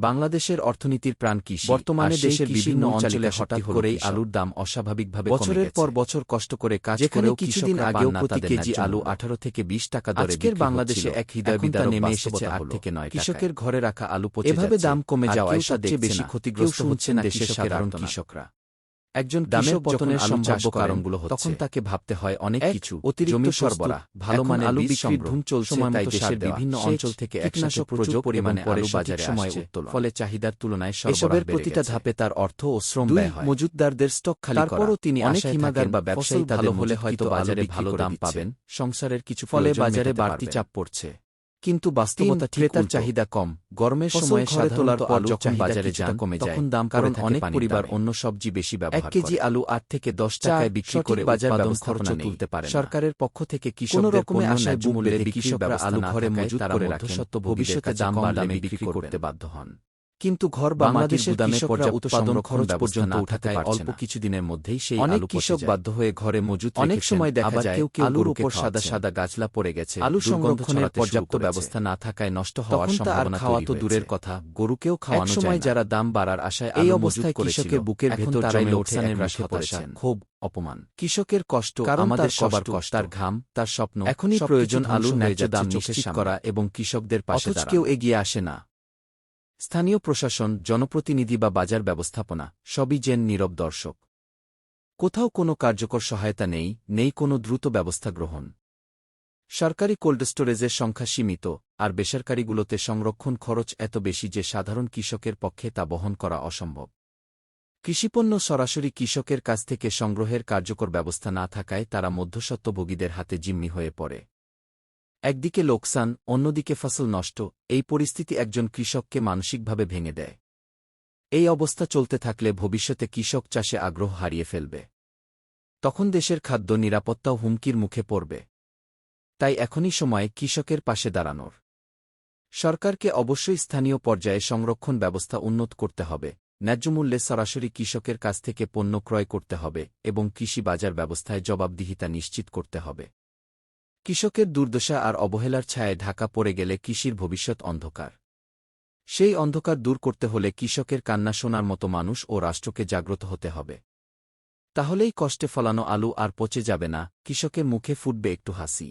বাংলাদেশের অর্থনীতির প্রাণ কৃষি বর্তমানে দেশের বিভিন্ন অঞ্চলে হঠাৎ করেই আলুর দাম অস্বাভাবিকভাবে বছরের পর বছর কষ্ট করে কাজ করেও কিছুদিন আগেও প্রতি কেজি আলু আঠারো থেকে 20 টাকা দরে আজকের বাংলাদেশে এক হৃদয় এখন নেমে এসেছে আট থেকে নয় কৃষকের ঘরে রাখা আলু এভাবে দাম কমে যাওয়া যাওয়ায় সবচেয়ে বেশি ক্ষতিগ্রস্ত হচ্ছে না দেশের সাধারণ কৃষকরা একজন দামের পতনের সম্ভাব্য কারণগুলো হচ্ছে তখন তাকে ভাবতে হয় অনেক কিছু অতিরিক্ত সরবরাহ। ভালো মানের আলু বীজ বিক্রির ধুম চলছে, তাই দেশের বিভিন্ন অঞ্চল থেকে একসাথে কীটনাশক প্রচুর পরিমাণে আলু বাজারে সময়ে উত্তোলন। ফলে চাহিদার তুলনায় এসবের প্রতিটা। ধাপে তার অর্থ ও শ্রম ব্যয় হয়। মজুতদারদের স্টক খালি করা। তারপরও তিনি অনেক হিমাগার বা ব্যবসায়ী ভালো হলে হয়তো বাজারে ভালো দাম পাবেন। সংসারের কিছু ফলে বাজারে বাড়তি চাপ পড়ছে। কিন্তু বাস্তবতা ক্রেতার চাহিদা কম। গরমের সময় ঘরে তোলার পর যখন বাজারে যান, কমে যায় তখন দাম কারণ অনেক পরিবার অন্য সবজি বেশি ব্যবহার এক কেজি আলু আট থেকে দশ টাকায় বিক্রি করে বাজার ব্যবস্থাপনা তুলতে পারে সরকারের পক্ষ থেকে কৃষকদের রকমে আশায় বিক্রির কৃষকরা আলু ঘরে মজুত করে রাখেন। ভবিষ্যতে দাম বাড়লে দামে বিক্রি করতে বাধ্য হন। কিন্তু ঘর বাংলাদেশের কৃষকরা উৎপাদন খরচ পর্যন্ত উঠাতে অল্প কিছুদিনের মধ্যেই সেই অনেক আলু পচে কৃষক। বাধ্য হয়ে ঘরে মজুত অনেক সময় দেখা যায় কেউ কেউ আলুর উপর সাদা সাদা গাছলা পড়ে গেছে। আলু সংরক্ষণের পর্যাপ্ত ব্যবস্থা না থাকায় নষ্ট হওয়ার সম্ভাবনা খাওয়া তো দূরের কথা। গরুকেও খাওয়ানো না। যারা দাম বাড়ার আশায় এই আলু অবস্থায় কৃষকের বুকের ভেতর তারাই লোকসানের হতাশা, পড়েছেন ক্ষোভ, অপমান। কৃষকের কষ্ট আমাদের সবার কষ্ট, তার ঘাম তার স্বপ্ন এখনই প্রয়োজন হয়ে ন্যায্য দাম নিশ্চিত করা এবং কৃষকদের পাশে অথচ কেউ এগিয়ে আসে না। স্থানীয় প্রশাসন, জনপ্রতিনিধি বা বাজার ব্যবস্থাপনা, সবই যেন নীরব দর্শক। কোথাও কোনো কার্যকর সহায়তা নেই নেই কোনো দ্রুত ব্যবস্থা গ্রহণ। সরকারি কোল্ড স্টোরেজের সংখ্যা সীমিত, আর বেসরকারিগুলোতে সংরক্ষণ খরচ এত বেশি যে সাধারণ কৃষকের পক্ষে তা বহন করা অসম্ভব। কৃষিপণ্য সরাসরি কৃষকের কাছ থেকে সংগ্রহের কার্যকর ব্যবস্থা না থাকায় তারা মধ্যস্বত্বভোগীদের হাতে জিম্মি হয়ে পড়ে। একদিকে লোকসান, অন্যদিকে ফসল নষ্ট, এই পরিস্থিতি একজন কৃষককে মানসিকভাবে ভেঙে দেয়। এই অবস্থা চলতে থাকলে ভবিষ্যতে কৃষক চাষে আগ্রহ হারিয়ে ফেলবে। তখন দেশের খাদ্য নিরাপত্তাও হুমকির মুখে পড়বে। তাই এখনই সময় কৃষকের পাশে দাঁড়ানোর। সরকারকে অবশ্যই স্থানীয় পর্যায়ে সংরক্ষণ ব্যবস্থা উন্নত করতে হবে ন্যায্যমূল্যে সরাসরি কৃষকের কাছ থেকে পণ্য ক্রয় করতে হবে এবং কৃষি বাজার ব্যবস্থায় জবাবদিহিতা নিশ্চিত করতে হবে। কৃষকের দুর্দশা আর অবহেলার ছায়ায় ঢাকা পড়ে গেলে কৃষির ভবিষ্যৎ অন্ধকার। সেই অন্ধকার দূর করতে হলে কৃষকের কান্না শোনার মতো মানুষ ও রাষ্ট্রকে জাগ্রত হতে হবে। তাহলেই কষ্টে ফলানো আলু আর পচে যাবে না কৃষকের মুখে ফুটবে একটু হাসি।